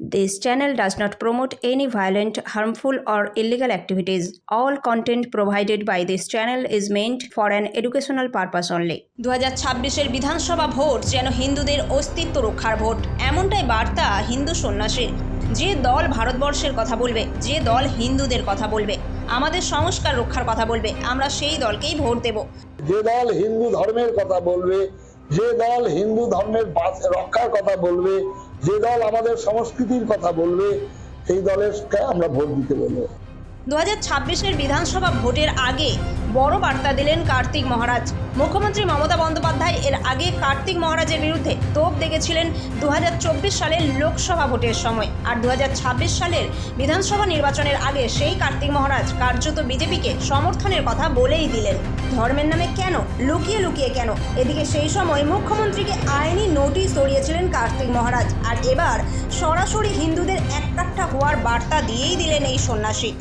This channel does not promote any violent, harmful, or illegal activities. All content provided by this channel is meant for an educational purpose only. দু হাজার ছাব্বিশের বিধানসভা vote যেন হিন্দুদের অস্তিত্ব রক্ষার vote এমনটাই বার্তা হিন্দু সন্ন্যাসীর যে দল ভারতবর্ষের কথা বলবে যে দল হিন্দুদের কথা বলবে আমাদের সংস্কার রক্ষার কথা বলবে আমরা সেই দলকেই ভোট দেব যে দল হিন্দু ধর্মের কথা বলবে যে দল হিন্দু ধর্মের রক্ষার কথা বলবে যে দল আমাদের সংস্কৃতির কথা বলবে সেই দলের আমরা ভোট দিতে বলব? দু হাজার বিধানসভা ভোটের আগে বড় বার্তা দিলেন কার্তিক মহারাজ। মুখ্যমন্ত্রী মমতা বন্দ্যোপাধ্যায় এর আগে কার্তিক মহারাজের বিরুদ্ধে তোপ দেখেছিলেন দু হাজার চব্বিশ সালের লোকসভা ভোটের সময়। আর দু হাজার ছাব্বিশ সালের বিধানসভা নির্বাচনের আগে সেই কার্তিক মহারাজ কার্যত বিজেপিকে সমর্থনের কথা বলেই দিলেন। ধর্মের নামে কেন? লুকিয়ে লুকিয়ে কেন? এদিকে সেই সময় মুখ্যমন্ত্রীকে আইনি নোটিশ দড়িয়েছিলেন কার্তিক মহারাজ। আর এবার সরাসরি হিন্দুদের এককাট্টা হওয়ার বার্তা দিয়েই দিলেন এই সন্ন্যাসী।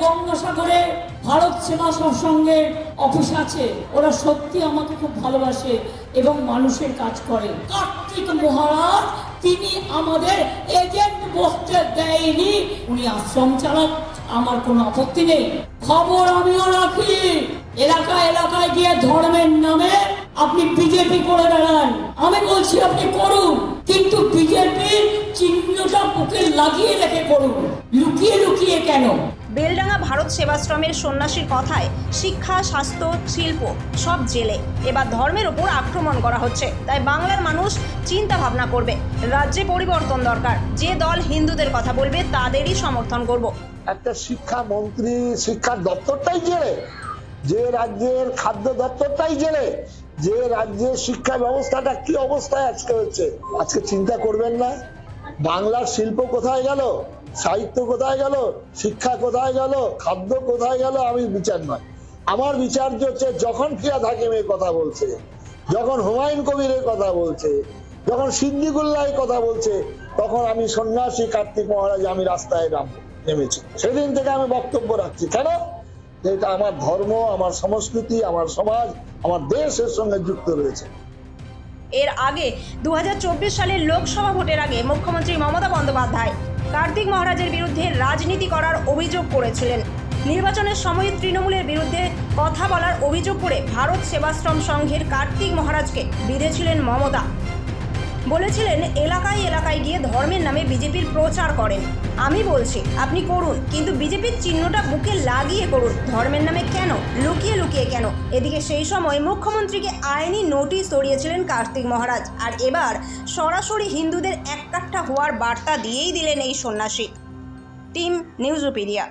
গঙ্গাসাগরে ভারত সেবা সঙ্গে অফিস আছে। ওরা সত্যি আমাকে খুব ভালোবাসে এবং মানুষের কাজ করে। কার্তিক মহারাজ, তিনি আমাদের এজেন্ট বসতে দেয়নি। উনি আশ্রম চালাক, আমার কোনো আপত্তি নেই। খবর আমিও রাখি। এলাকা এলাকায় গিয়ে ধর্মের নামে আপনি বিজেপি করে বেড়ান। আমি বলছি, আপনি করুন। কিন্তু বিজেপির চিহ্নটা বুকে লাগিয়ে রেখে করুন। লুকিয়ে লুকিয়ে কেন? বেলডাঙ্গা ভারত সেবাশ্রমের সন্ন্যাসীর কথায় শিক্ষা, স্বাস্থ্য, শিল্প সব জেলে। এবার ধর্মের ওপর আক্রমণ করা হচ্ছে। তাই বাংলার মানুষ চিন্তা ভাবনা করবে। রাজ্যে পরিবর্তন দরকার। যে দল হিন্দুদের কথা বলবে, তাদেরই সমর্থন করব। একটা শিক্ষা মন্ত্রী, শিক্ষার দপ্তরটাই জেলে। যে রাজ্যের খাদ্য দপ্তরটাই জেলে। যে রাজ্যের শিক্ষা ব্যবস্থাটা কি অবস্থায় আজকে হচ্ছে, আজকে চিন্তা করবেন না। বাংলার শিল্প কোথায় গেল? সাহিত্য কোথায় গেল? শিক্ষা কোথায় গেল? খাদ্য কোথায় গেল? আমি বিচার নয়। আমার বিচার্য হচ্ছে যখন ফিয়াদ হাকিমের কথা বলছে, যখন হুমায়ুন কবিরের কথা বলছে, যখন সিদ্দিকুল্লাহ কথা বলছে, তখন আমি সন্ন্যাসী কার্তিক মহারাজ, আমি রাস্তায় নামবো নেমেছি। সেদিন থেকে আমি বক্তব্য রাখছি। কেন? এটা আমার ধর্ম, আমার সংস্কৃতি, আমার সমাজ, আমার দেশের সঙ্গে যুক্ত রয়েছে। এর আগে দু হাজার চব্বিশ সালের লোকসভা ভোটের আগে মুখ্যমন্ত্রী মমতা বন্দ্যোপাধ্যায় কার্তিক মহারাজের বিরুদ্ধে রাজনীতি করার অভিযোগ করেছিলেন। নির্বাচনের সময় তৃণমূলের বিরুদ্ধে কথা বলার অভিযোগ করে ভারত সেবাশ্রম সংঘের কার্তিক মহারাজকে বিঁধেছিলেন মমতা। বলেছিলেন, এলাকায় এলাকায় গিয়ে ধর্মের নামে বিজেপির প্রচার করেন। আমি বলছি, আপনি করুন, কিন্তু বিজেপির চিহ্নটা বুকে লাগিয়ে করুন। ধর্মের নামে কেন? লুকিয়ে লুকিয়ে কেন? এদিকে সেই সময় মুখ্যমন্ত্রীকে আইনি নোটিশ দড়িয়েছিলেন কার্তিক মহারাজ, আর এবার সরাসরি হিন্দুদের এককাট্টা হওয়ার বার্তা দিয়েই দিলেন এই সন্ন্যাসী। টিম নিউজোপিডিয়া